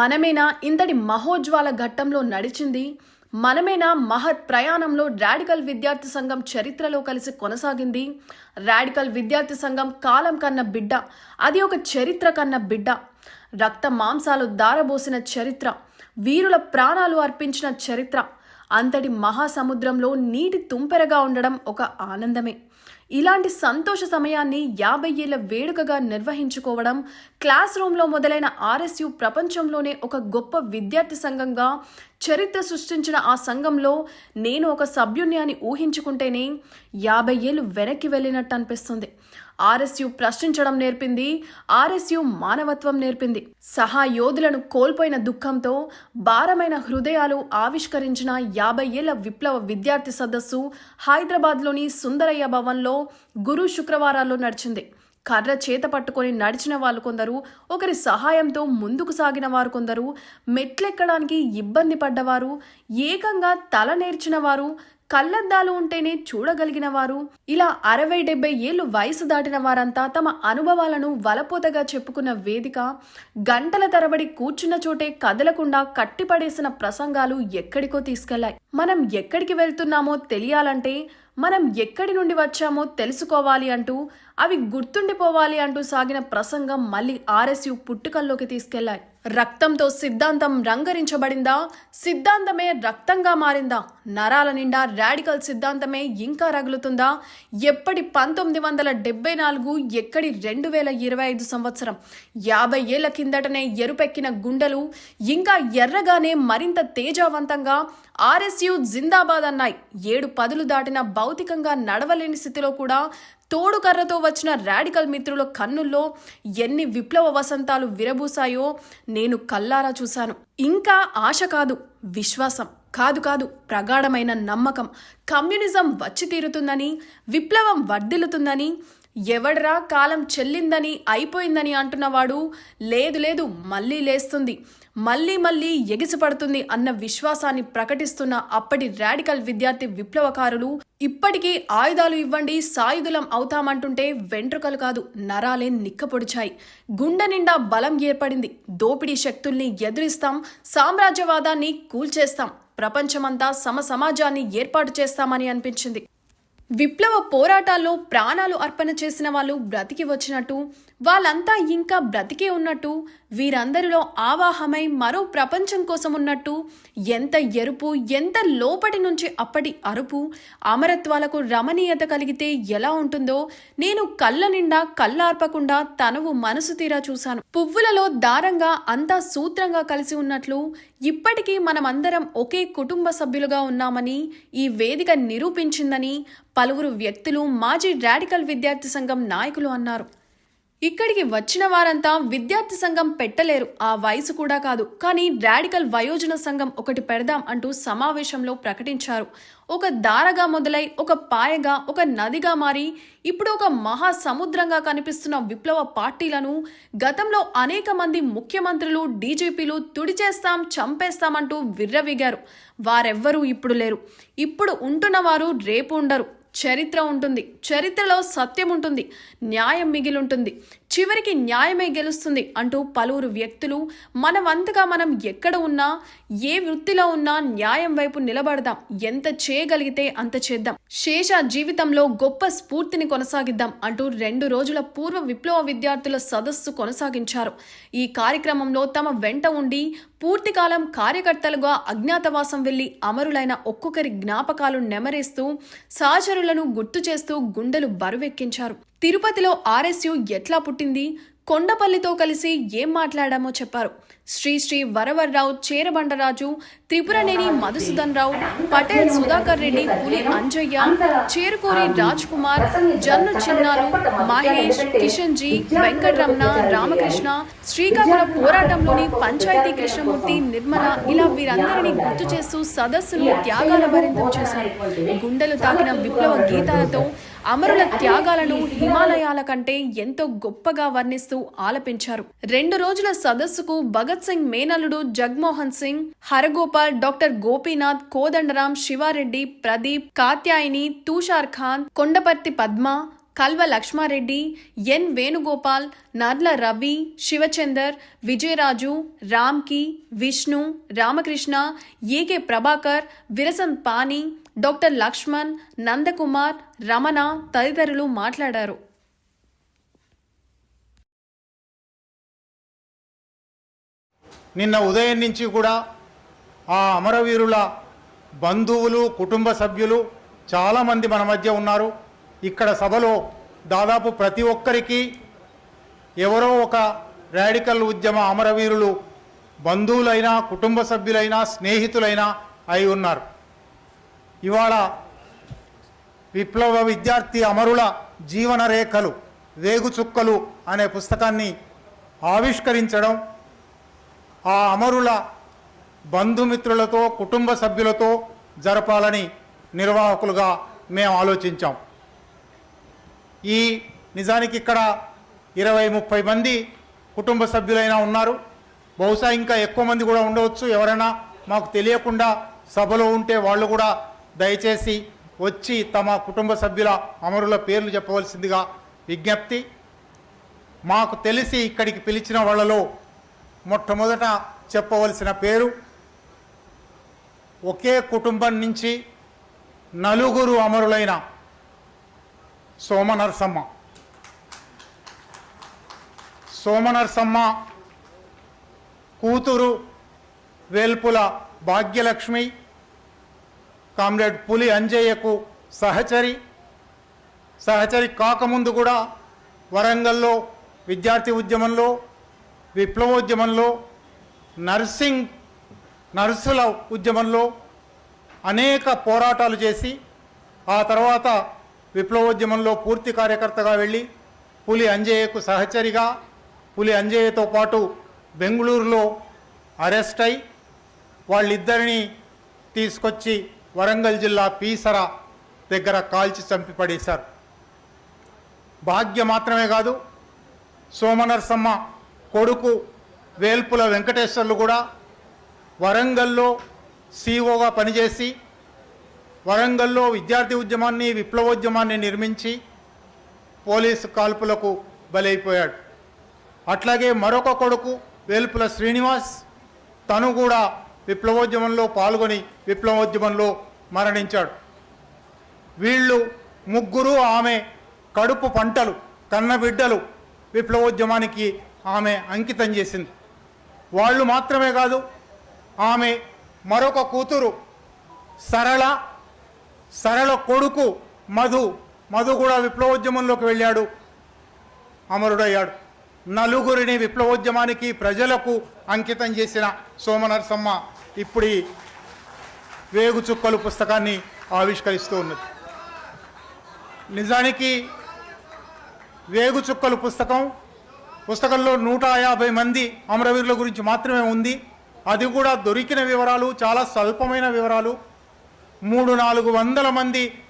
మనమేనా ఇంతటి మహోజ్వాల ఘట్టంలో నడిచింది? మనమేనా మహత్ ప్రయాణంలో రాడికల్ విద్యార్థి సంఘం చరిత్రలో కలిసి కొనసాగింది? రాడికల్ విద్యార్థి సంఘం కాలం కన్న బిడ్డ అది ఒక చరిత్ర కన్న బిడ్డ. రక్త మాంసాలు దారబోసిన చరిత్ర వీరుల ప్రాణాలు అర్పించిన చరిత్ర. అంతటి మహాసముద్రంలో నీటి తుంపెరగా ఉండడం ఒక ఆనందమే. ఇలాంటి సంతోష సమయాన్ని యాభై ఏళ్ళ వేడుకగా నిర్వహించుకోవడం క్లాస్ రూమ్లో మొదలైన ఆర్ఎస్యు ప్రపంచంలోనే ఒక గొప్ప విద్యార్థి సంఘంగా చరిత్ర సృష్టించిన ఆ సంఘంలో నేను ఒక సభ్యుణ్ణి అని ఊహించుకుంటేనే యాభై ఏళ్ళు వెనక్కి వెళ్ళినట్టు అనిపిస్తుంది. ఆర్ఎస్యు ప్రశ్నించడం నేర్పింది ఆర్ఎస్యు మానవత్వం నేర్పింది. సహా యోధులను కోల్పోయిన దుఃఖంతో భారమైన హృదయాలు ఆవిష్కరించిన యాభై ఏళ్ళ విప్లవ విద్యార్థి సదస్సు హైదరాబాద్లోని సుందరయ్య భవన్లో గురు శుక్రవారాల్లో నడిచింది. కర్ర చేత పట్టుకొని నడిచిన వాళ్ళు కొందరు ఒకరి సహాయంతో ముందుకు సాగిన వారు కొందరు మెట్లెక్కడానికి ఇబ్బంది పడ్డవారు ఏకంగా తల నేర్చిన వారు కళ్ళద్దాలు ఉంటేనే చూడగలిగిన వారు ఇలా అరవై డెబ్బై ఏళ్ళు వయసు దాటిన వారంతా తమ అనుభవాలను వలపోతగా చెప్పుకున్న వేదిక గంటల తరబడి కూర్చున్న చోటే కదలకుండా కట్టిపడేసిన ప్రసంగాలు ఎక్కడికో తీసుకెళ్ళాయి. మనం ఎక్కడికి వెళ్తున్నామో తెలియాలంటే మనం ఎక్కడి నుండి వచ్చామో తెలుసుకోవాలి అంటూ అవి గుర్తుండిపోవాలి అంటూ సాగిన ప్రసంగం మళ్ళీ ఆర్ఎస్యు పుట్టుకల్లోకి తీసుకెళ్ళాయి. రక్తంతో సిద్ధాంతం రంగరించబడిందా? సిద్ధాంతమే రక్తంగా మారిందా? నరాల నిండా రాడికల్ సిద్ధాంతమే ఇంకా రగులుతుందా? ఎప్పటి పంతొమ్మిది వందల డెబ్బై నాలుగు ఎక్కడి రెండు వేల ఇరవై ఐదు సంవత్సరం? యాభై ఏళ్ళ కిందటనే ఎరుపెక్కిన గుండెలు ఇంకా ఎర్రగానే మరింత తేజవంతంగా ఆర్ఎస్యు జిందాబాద్ అన్నాయి. ఏడు పదులు దాటిన భౌతికంగా నడవలేని స్థితిలో కూడా తోడుకర్రతో వచ్చిన రాడికల్ మిత్రుల కన్నుల్లో ఎన్ని విప్లవ వసంతాలు విరబూసాయో నేను కల్లారా చూశాను. ఇంకా ఆశ కాదు విశ్వాసం కాదు కాదు ప్రగాఢమైన నమ్మకం. కమ్యూనిజం వచ్చి తీరుతుందని విప్లవం వర్ధిల్లుతుందని ఎవడరా కాలం చెల్లిందని అయిపోయిందని అంటున్నవాడు లేదు లేదు మళ్ళీ లేస్తుంది. మళ్ళీ మళ్ళీ ఎగిసిపడుతుంది అన్న విశ్వాసాన్ని ప్రకటిస్తున్న అప్పటి రాడికల్ విద్యార్థి విప్లవకారులు ఇప్పటికీ ఆయుధాలు ఇవ్వండి సాయుధులం అవుతామంటుంటే వెంట్రుకలు కాదు నరాలే నిక్కపొడిచాయి. గుండె నిండా బలం ఏర్పడింది. దోపిడీ శక్తుల్ని ఎదురిస్తాం సామ్రాజ్యవాదాన్ని కూల్చేస్తాం. ప్రపంచమంతా సమ సమాజాన్ని ఏర్పాటు చేస్తామని అనిపించింది. విప్లవ పోరాటాల్లో ప్రాణాలు అర్పణ చేసిన వాళ్ళు బ్రతికి వచ్చినట్టు వాళ్ళంతా ఇంకా బ్రతికే ఉన్నట్టు వీరందరిలో ఆవాహమై మరో ప్రపంచం కోసం ఉన్నట్టు ఎంత ఎరుపు ఎంత లోపటి నుంచి అప్పటి అరుపు అమరత్వాలకు రమణీయత కలిగితే ఎలా ఉంటుందో నేను కళ్ళ నిండా కళ్ళార్పకుండా తనువు మనసు తీరా చూశాను. పువ్వులలో దారంగా అంతా సూత్రంగా కలిసి ఉన్నట్లు ఇప్పటికీ మనమందరం ఒకే కుటుంబ సభ్యులుగా ఉన్నామని ఈ వేదిక నిరూపించిందని పలువురు వ్యక్తులు మాజీ రాడికల్ విద్యార్థి సంఘం నాయకులు అన్నారు. ఇక్కడికి వచ్చిన వారంతా విద్యార్థి సంఘం పెట్టలేరు. ఆ వయసు కూడా కాదు. కానీ రాడికల్ వయోజన సంఘం ఒకటి పెడదాం అంటూ సమావేశంలో ప్రకటించారు. ఒక దారగా మొదలై ఒక పాయగా ఒక నదిగా మారి ఇప్పుడు ఒక మహా సముద్రంగా కనిపిస్తున్న విప్లవ పార్టీలను గతంలో అనేక మంది ముఖ్యమంత్రులు డీజీపీలు తుడిచేస్తాం చంపేస్తామంటూ విర్రవిగారు. వారెవ్వరూ ఇప్పుడు లేరు. ఇప్పుడు ఉంటున్న వారు రేపు ఉండరు. చరిత్ర ఉంటుంది. చరిత్రలో సత్యం ఉంటుంది. న్యాయం మిగిలి ఉంటుంది. చివరికి న్యాయమే గెలుస్తుంది అంటూ పలువురు వ్యక్తులు మనవంతగా మనం ఎక్కడ ఉన్నా ఏ వృత్తిలో ఉన్నా న్యాయం వైపు నిలబడదాం. ఎంత చేయగలిగితే అంత చేద్దాం. శేష జీవితంలో గొప్ప స్ఫూర్తిని కొనసాగిద్దాం అంటూ రెండు రోజుల పూర్వ విప్లవ విద్యార్థుల సదస్సు కొనసాగించారు. ఈ కార్యక్రమంలో తమ వెంట ఉండి పూర్తికాలం కార్యకర్తలుగా అజ్ఞాతవాసం వెళ్ళి అమరులైన ఒక్కొక్కరి జ్ఞాపకాలు నెమరేస్తూ సహచరులను గుర్తు చేస్తూ గుండెలు బరువెక్కించారు. తిరుపతిలో ఆర్ఎస్యు ఎట్లా పుట్టింది? కొండపల్లితో కలిసి ఏం మాట్లాడామో చెప్పారు. శ్రీశ్రీ వరవర్రావు చేరబండరాజు త్రిపురనేని మధుసూదన్ రావు పటేల్ సుధాకర్ రెడ్డి పులి అంజయ్య చేరుకూరి రాజ్ కుమార్ జన్ను చిన్నాలు మహేష్ కిషన్ జీ వెంకటరమణ రామకృష్ణ శ్రీకాకుళం పోరాటంలోని పంచాయతీ కృష్ణమూర్తి నిర్మల ఇలా వీరందరినీ గుర్తు చేస్తూ సదస్సును త్యాగాల భరింతం చేశారు. గుండెలు తాకిన విప్లవ గీతాలతో అమరుల త్యాగాలను హిమాలయాల కంటే ఎంతో గొప్పగా వర్ణిస్తూ ఆలపించారు. రెండు రోజుల సదస్సుకు భగత్ సింగ్ మేనల్లుడు Jagmohan Singh Haragopal doctor Gopinath Kodandaram Sivareddy Pradeep Katyayini Tushar Khan Kondaparthi Padma Kalva Lakshmareddy N Venugopal Narla Ravi Sivachandar Vijayaraju Ramki Vishnu Ramakrishna AK Prabhakar Virasam Pani doctor Lakshman Nandakumar Ramana తదితరులు మాట్లాడారు. నిన్న ఉదయం నుంచి కూడా ఆ అమరవీరుల బంధువులు కుటుంబ సభ్యులు చాలామంది మన మధ్య ఉన్నారు. ఇక్కడ సభలో దాదాపు ప్రతి ఒక్కరికి ఎవరో ఒక రాడికల్ ఉద్యమ అమరవీరులు బంధువులైనా కుటుంబ సభ్యులైనా స్నేహితులైనా అయి ఉన్నారు. ఇవాళ విప్లవ విద్యార్థి అమరుల జీవన రేఖలు వేగుచుక్కలు అనే పుస్తకాన్ని ఆవిష్కరించడం ఆ అమరుల బంధుమిత్రులతో కుటుంబ సభ్యులతో జరపాలని నిర్వాహకులుగా మేము ఆలోచించాం. ఈ నిజానికి ఇక్కడ ఇరవై ముప్పై మంది కుటుంబ సభ్యులైనా ఉన్నారు. బహుశా ఇంకా ఎక్కువ మంది కూడా ఉండవచ్చు. ఎవరైనా మాకు తెలియకుండా సభలో ఉంటే వాళ్ళు కూడా దయచేసి వచ్చి తమ కుటుంబ సభ్యుల అమరుల పేర్లు చెప్పవలసిందిగా విజ్ఞప్తి. మాకు తెలిసి ఇక్కడికి పిలిచిన వాళ్ళలో మొట్టమొదట చెప్పవలసిన పేరు ఒకే కుటుంబం నుంచి నలుగురు అమరులైన సోమనరసమ్మ. సోమనరసమ్మ కూతురు వేల్పుల భాగ్యలక్ష్మి కామ్రేడ్ పులి అంజయ్యకు సహచరి. సహచరి కాకముందు కూడా వరంగల్లో విద్యార్థి ఉద్యమంలో విప్లవోద్యమంలో నర్సింగ్ నర్సుల ఉద్యమంలో అనేక పోరాటాలు చేసి ఆ తర్వాత విప్లవోద్యమంలో పూర్తి కార్యకర్తగా వెళ్ళి పులి అంజయ్యకు సహచరిగా పులి అంజయ్యతో పాటు బెంగళూరులో అరెస్ట్ అయి వాళ్ళిద్దరిని తీసుకొచ్చి వరంగల్ జిల్లా పీసర దగ్గర కాల్చి చంపి పడేశారు. భాగ్య మాత్రమే కాదు సోమనరసమ్మ కొడుకు వేల్పుల వెంకటేశ్వర్లు కూడా వరంగల్లో సీఓగా పనిచేసి వరంగల్లో విద్యార్థి ఉద్యమాన్ని విప్లవోద్యమాన్ని నిర్మించి పోలీసు కాల్పులకు బలైపోయాడు. అట్లాగే మరొక కొడుకు వేల్పుల శ్రీనివాస్ తను కూడా విప్లవోద్యమంలో పాల్గొని విప్లవోద్యమంలో మరణించాడు. వీళ్ళు ముగ్గురు ఆమె కడుపు పంటలు కన్నబిడ్డలు విప్లవోద్యమానికి ఆమె అంకితం చేసింది. వాళ్ళు మాత్రమే కాదు ఆమె మరొక కూతురు సరళ సరళ కొడుకు మధు మధు కూడా విప్లవోద్యమంలోకి వెళ్ళాడు. అమరుడయ్యాడు. నలుగురిని విప్లవోద్యమానికి ప్రజలకు అంకితం చేసిన సోమనరసమ్మ ఇప్పుడు ఈ వేగు చుక్కలు పుస్తకాన్ని ఆవిష్కరిస్తూ ఉన్నది. నిజానికి వేగు చుక్కలు పుస్తకం పుస్తకంలో నూట యాభై మంది అమరవీరుల గురించి మాత్రమే ఉంది. అది కూడా దొరికిన వివరాలు చాలా స్వల్పమైన వివరాలు. మూడు నాలుగు వందల మంది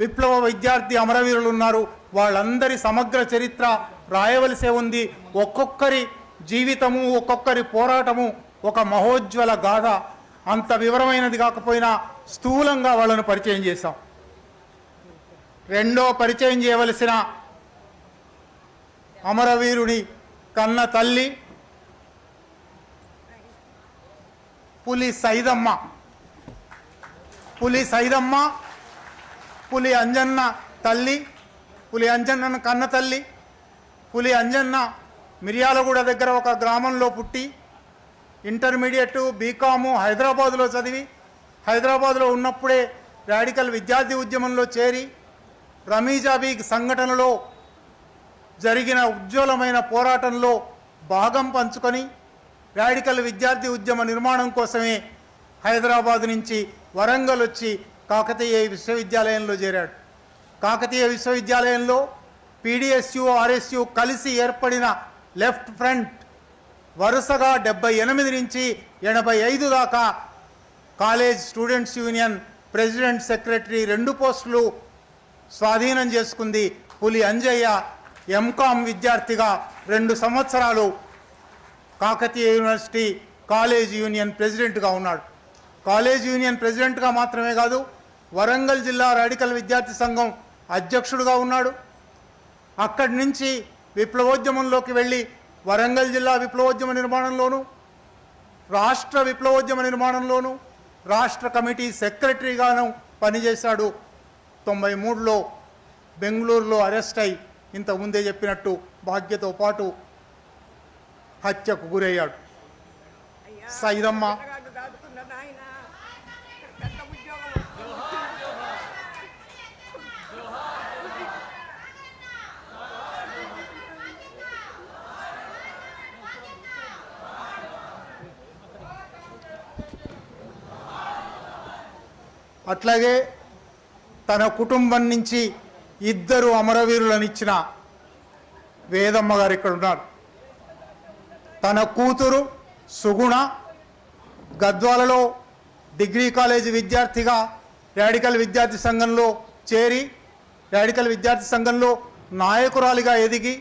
విప్లవ విద్యార్థి అమరవీరులు ఉన్నారు వాళ్ళందరి సమగ్ర చరిత్ర రాయవలసే ఉంది. ఒక్కొక్కరి జీవితము ఒక్కొక్కరి పోరాటము ఒక మహోజ్వల గాథ. అంత వివరమైనది కాకపోయినా స్థూలంగా వాళ్ళను పరిచయం చేశాం. రెండో పరిచయం చేయవలసిన అమరవీరుని కన్న తల్లి పులి సైదమ్మ. పులి సైదమ్మ పులి అంజన్న తల్లి పులి అంజన్న కన్న తల్లి పులి అంజన్న మిర్యాలగూడ దగ్గర ఒక గ్రామంలో పుట్టి ఇంటర్మీడియట్ బీకాము హైదరాబాదులో చదివి హైదరాబాదులో ఉన్నప్పుడే రాడికల్ విద్యార్థి ఉద్యమంలో చేరి రమీజాబీ సంఘటనలో జరిగిన ఉజ్వలమైన పోరాటంలో భాగం పంచుకొని రాడికల్ విద్యార్థి ఉద్యమ నిర్మాణం కోసమే హైదరాబాద్ నుంచి వరంగల్ వచ్చి కాకతీయ విశ్వవిద్యాలయంలో చేరాడు. కాకతీయ విశ్వవిద్యాలయంలో పీడిఎస్యు ఆర్ఎస్యు కలిసి ఏర్పడిన లెఫ్ట్ ఫ్రంట్ వరుసగా డెబ్బై ఎనిమిది నుంచి ఎనభై ఐదు దాకా college students union president secretary రెండు పోస్టులు స్వాధీనం చేసుకుంది. పులి అంజయ్య ఎంకామ్ విద్యార్థిగా రెండు సంవత్సరాలు కాకతీయ యూనివర్సిటీ కాలేజ్ యూనియన్ ప్రెసిడెంట్గా ఉన్నాడు. కాలేజ్ యూనియన్ ప్రెసిడెంట్గా మాత్రమే కాదు వరంగల్ జిల్లా రాడికల్ విద్యార్థి సంఘం అధ్యక్షుడుగా ఉన్నాడు. అక్కడి నుంచి విప్లవోద్యమంలోకి వెళ్ళి వరంగల్ జిల్లా విప్లవోద్యమ నిర్మాణంలోను రాష్ట్ర విప్లవోద్యమ నిర్మాణంలోను రాష్ట్ర కమిటీ సెక్రటరీగాను పనిచేశాడు. తొంభై మూడులో బెంగళూరులో అరెస్ట్ అయి ఇంత ముందే చెప్పినట్టు భాగ్యతో పాటు హత్యకు గురయ్యాడు. సైదమ్మ అట్లాగే తన కుటుంబం నుంచి ఇద్దరు అమరవీరులనిచ్చిన వేదమ్మ గారు ఇక్కడ ఉన్నారు. తన కూతురు సుగుణ గద్వాలలో డిగ్రీ కాలేజీ విద్యార్థిగా రాడికల్ విద్యార్థి సంఘంలో చేరి రాడికల్ విద్యార్థి సంఘంలో నాయకురాలిగా ఎదిగి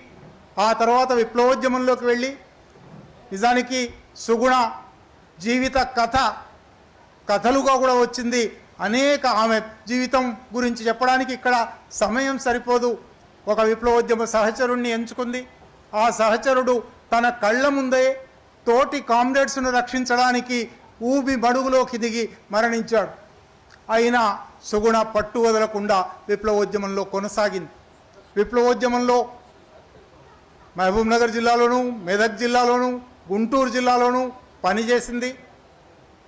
ఆ తర్వాత విప్లవోద్యమంలోకి వెళ్ళి నిజానికి సుగుణ జీవిత కథ కథలుగా కూడా వచ్చింది. అనేక ఆమె జీవితం గురించి చెప్పడానికి ఇక్కడ సమయం సరిపోదు. ఒక విప్లవోద్యమ సహచరుణ్ణి ఎంచుకుంది. ఆ సహచరుడు తన కళ్ళ ముందే తోటి కామ్రేడ్స్ను రక్షించడానికి ఊబి బడుగులోకి దిగి మరణించాడు. అయినా సుగుణ పట్టు వదలకుండా విప్లవోద్యమంలో కొనసాగింది. విప్లవోద్యమంలో మహబూబ్ నగర్ జిల్లాలోను మెదక్ జిల్లాలోను గుంటూరు జిల్లాలోను పనిచేసింది.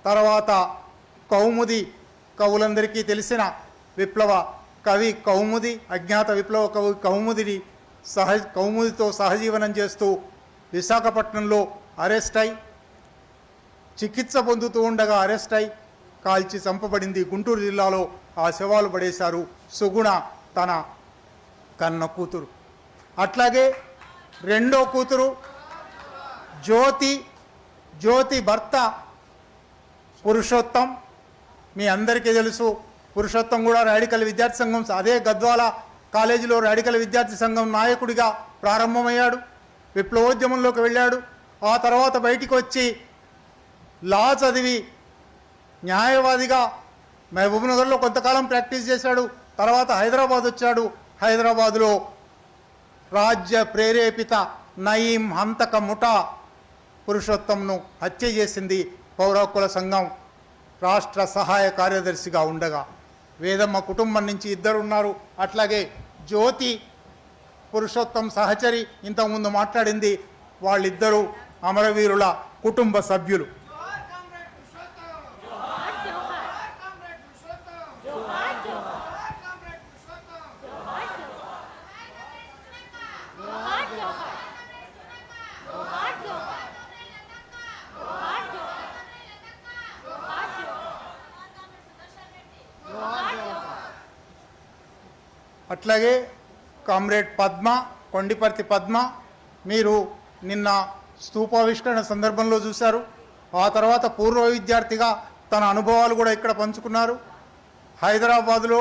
తర్వాత కౌముది కవులందరికీ తెలిసిన విప్లవ కవి కౌముది అజ్ఞాత విప్లవ కవి కౌముదిని సహ కౌముదితో సహజీవనం చేస్తూ విశాఖపట్నంలో అరెస్ట్ అయి చికిత్స పొందుతూ ఉండగా అరెస్ట్ అయి కాల్చి చంపబడింది. గుంటూరు జిల్లాలో ఆ శవాలు పడేశారు సుగుణ తన కన్న కూతురు. అట్లాగే రెండో కూతురు జ్యోతి జ్యోతి భర్త పురుషోత్తం మీ అందరికీ తెలుసు పురుషోత్తం కూడా రాడికల్ విద్యార్థి సంఘం అదే గద్వాల కాలేజీలో రాడికల్ విద్యార్థి సంఘం నాయకుడిగా ప్రారంభమయ్యాడు విప్లవోద్యమంలోకి వెళ్ళాడు. ఆ తర్వాత బయటికి వచ్చి లా చదివి న్యాయవాదిగా మహబూబ్నగర్లో కొంతకాలం ప్రాక్టీస్ చేశాడు. తర్వాత హైదరాబాద్ వచ్చాడు. హైదరాబాదులో రాజ్య ప్రేరేపిత నయీం హంతక ముఠా పురుషోత్తంను హత్య చేసింది పౌర సంఘం. రాష్ట్ర సహాయ కార్యదర్శిగా ఉండగా వేదమ్మ కుటుంబం నుంచి ఇద్దరు ఉన్నారు అట్లాగే జ్యోతి పురుషోత్తం సహచరి ఇంతకుముందు మాట్లాడింది. వాళ్ళిద్దరూ అమరవీరుల కుటుంబ సభ్యులు. అట్లాగే కామ్రేడ్ పద్మ కొండిపర్తి పద్మ మీరు నిన్న స్తూపావిష్కరణ సందర్భంలో చూశారు. ఆ తర్వాత పూర్వ విద్యార్థిగా తన అనుభవాలు కూడా ఇక్కడ పంచుకున్నారు. హైదరాబాదులో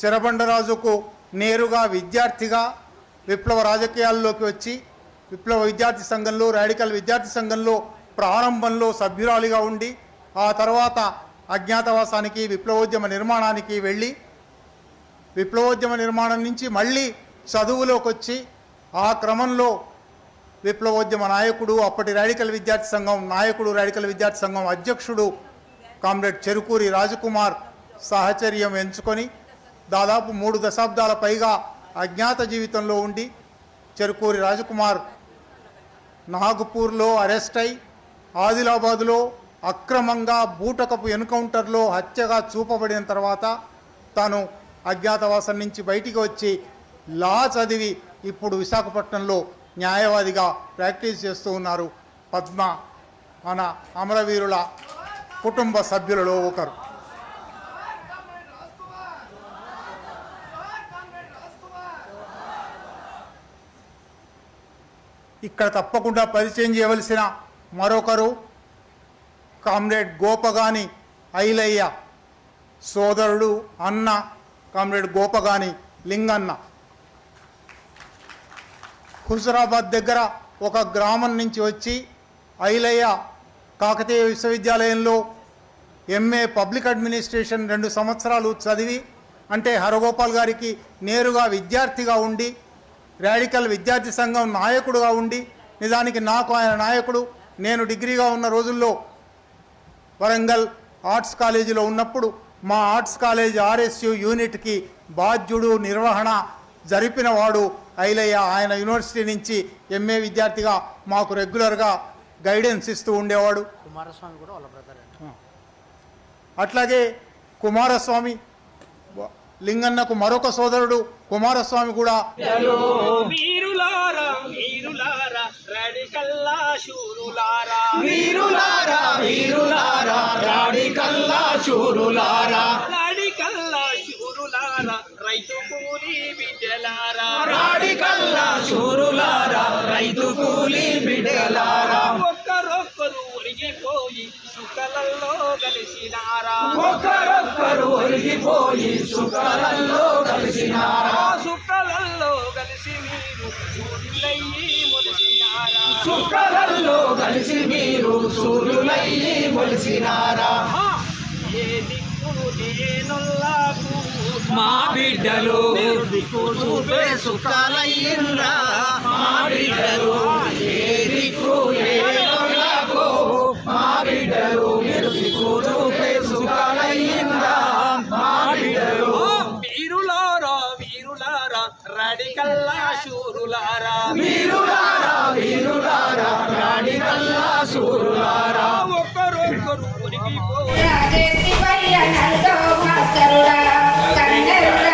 చిరబండరాజుకు నేరుగా విద్యార్థిగా విప్లవ రాజకీయాల్లోకి వచ్చి విప్లవ విద్యార్థి సంఘంలో రాడికల్ విద్యార్థి సంఘంలో ప్రారంభంలో సభ్యురాలిగా ఉండి ఆ తర్వాత అజ్ఞాతవాసానికి విప్లవోద్యమ నిర్మాణానికి వెళ్ళి విప్లవోద్యమ నిర్మాణం నుంచి మళ్ళీ చదువులోకి వచ్చి ఆ క్రమంలో విప్లవోద్యమ నాయకుడు అప్పటి రాడికల్ విద్యార్థి సంఘం నాయకుడు రాడికల్ విద్యార్థి సంఘం అధ్యక్షుడు కామ్రేడ్ చెరుకూరి రాజకుమార్ సాహచర్యం ఎంచుకొని దాదాపు మూడు దశాబ్దాల పైగా అజ్ఞాత జీవితంలో ఉండి చెరుకూరి రాజకుమార్ నాగపూర్లో అరెస్ట్ అయి ఆదిలాబాదులో అక్రమంగా బూటకపు ఎన్కౌంటర్లో హత్యగా చూపబడిన తర్వాత తాను అజ్ఞాతవాసం నుంచి బయటికి వచ్చి లా చదివి ఇప్పుడు విశాఖపట్నంలో న్యాయవాదిగా ప్రాక్టీస్ చేస్తూ ఉన్నారు పద్మ మన అమరవీరుల కుటుంబ సభ్యులలో ఒకరు. ఇక్కడ తప్పకుండా పరిచయం చేయవలసిన మరొకరు కామ్రేడ్ గోపగాని ఐలయ్య సోదరుడు అన్న కామ్రేడ్ గోపగాని లింగన్న. హుజరాబాద్ దగ్గర ఒక గ్రామం నుంచి వచ్చి ఐలయ్య కాకతీయ విశ్వవిద్యాలయంలో ఎంఏ పబ్లిక్ అడ్మినిస్ట్రేషన్ రెండు సంవత్సరాలు చదివి అంటే హరగోపాల్ గారికి నేరుగా విద్యార్థిగా ఉండి రాడికల్ విద్యార్థి సంఘం నాయకుడుగా ఉండి నిజానికి నాకు ఆయన నాయకుడు నేను డిగ్రీగా ఉన్న రోజుల్లో వరంగల్ ఆర్ట్స్ కాలేజీలో ఉన్నప్పుడు మా ఆర్ట్స్ కాలేజ్ ఆర్ఎస్యు యూనిట్కి బాధ్యుడు నిర్వహణ జరిపిన వాడు ఐలయ్య. ఆయన యూనివర్సిటీ నుంచి ఎంఏ విద్యార్థిగా మాకు రెగ్యులర్గా గైడెన్స్ ఇస్తూ ఉండేవాడు. కుమారస్వామి కూడా వాళ్ళ బ్రదర్ అట్లాగే కుమారస్వామి లింగన్నకు మరొక సోదరుడు కుమారస్వామి కూడా. వీరులారా వీరులారా రాడికల్లా శూరులారా రాడికల్లా శూరులారా రాడికల్లా శూరులారా రైతు కూలి బిడ్డలారా. రాడికల్లా శూరులారా రైతు కూలి బిడ్డలారా. ఒక్కరొక్కరు ఒరిగిపోయి సుఖలలో కలిసినారా ఒకరొక్కరు ఒరిగిపోయి సుఖాలలో కలిసినారా ఆ సుఖలలో కలిసి మీరు సూర్యులయ్యి మొలిసినారా సుఖాలలో కలిసి మీరు సూర్యులయ్యి మొలిసినారా ఏ మా బిడ్డలు దిక్కు చూపే సుఖాలయ్యిందా మా బిడ్డలు ఏ దిక్కు లేనోళ్ళకు మా బిడ్డలు మీరు దిక్కు చూపే సుఖాలయ్యిందా మా బిడ్డలు వీరులారా వీరులారా రాడికల్లా శూరులారా. వీరులారా వీరులారా రాడికల్లా సూరులారా ఒక్కరొక్కరు కన్నెరుడా